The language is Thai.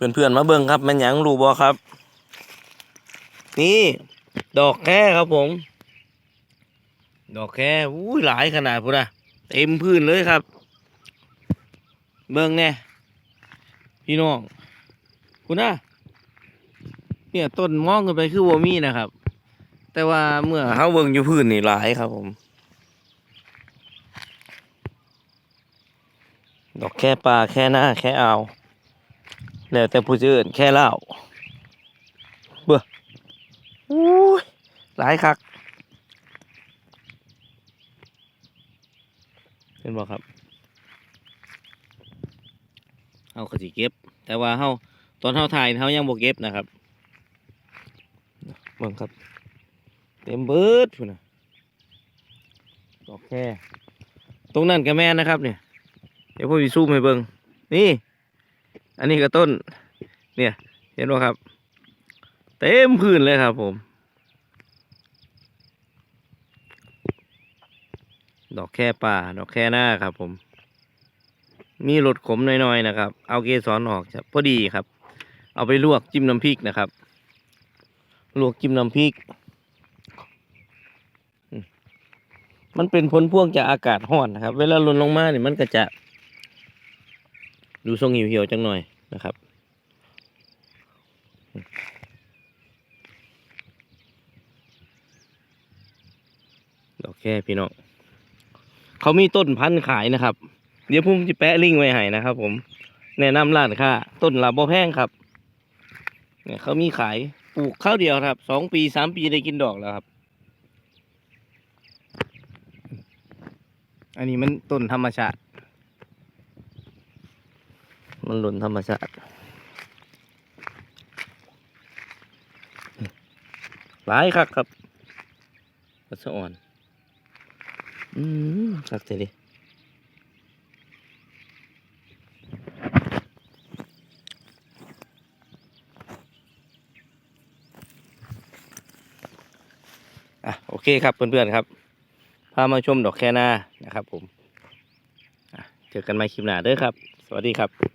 เพื่อนๆมาเบิ่งครับมันหยังรูบ่ครับ นี่ ดอกแค่ครับผม ดอกแค่อุ้ยหลายขนาดพุ่นนะเต็มพื้นเลยครับ เบิ่งแน่พี่น้องคุณนะเนี่ยต้นมองกันไปคือบ่มีนะครับ แต่ว่าเมื่อเฮาเบิ่งอยู่พื้นนี่หลายครับผม ดอกแค่ปลาแค่หน้าแค่เอาว แล้วแต่ผู้ชื่นแค่เล่าเบื่ออู้ยหลายคักเห็นบอกครับเอาขจิเก็บ แต่ว่าเฮาตอนเฮาถ่ายเฮายังบ่เก็บนะครับเบิ่งครับ เต็มเบิดพุ่นน่ะดอกแค่ ตรงนั้นก็แม่นนะครับเนี่ยเดี๋ยวผมจะซูมให้เบิ่งนี่ อันนี้ก็ต้น เนี่ย เห็นไหมครับ เต็มพื้นเลยครับผม ดอกแค่ป่า ดอกแค่หน้าครับผม มีรสขมน่อยๆนะครับ เอาเกสรออกครับพอดีครับ เอาไปลวกจิ้มน้ำพริกนะครับ ลวกจิ้มน้ำพริก มันเป็นผลพวงจากอากาศร้อนนะครับ เวลาลนลงมาเนี่ยมันก็จะ ดูทรงเหี่ยวๆจังหน่อยนะครับ ดอกแค่พี่น้องเขามีต้นพันธุ์ขายนะครับ เดี๋ยวผมจะแปะลิงก์ไว้ให้นะครับ ผม แนะนำร้านค้าต้นลาบ่แพงครับ เนี่ยเขามีขายปลูกข้าวเดียวครับสองปีสามปีได้กินดอกแล้วครับ อันนี้มันต้นธรรมชาติ มันหล่นธรรมชาติหลายคักครับปัสอ่อน อืมคักเสียดิอะโอเคครับเพื่อนๆครับ พามาชมดอกแคนานะครับผมเจอกันใหม่คลิปหน้าเด้อครับ สวัสดีครับ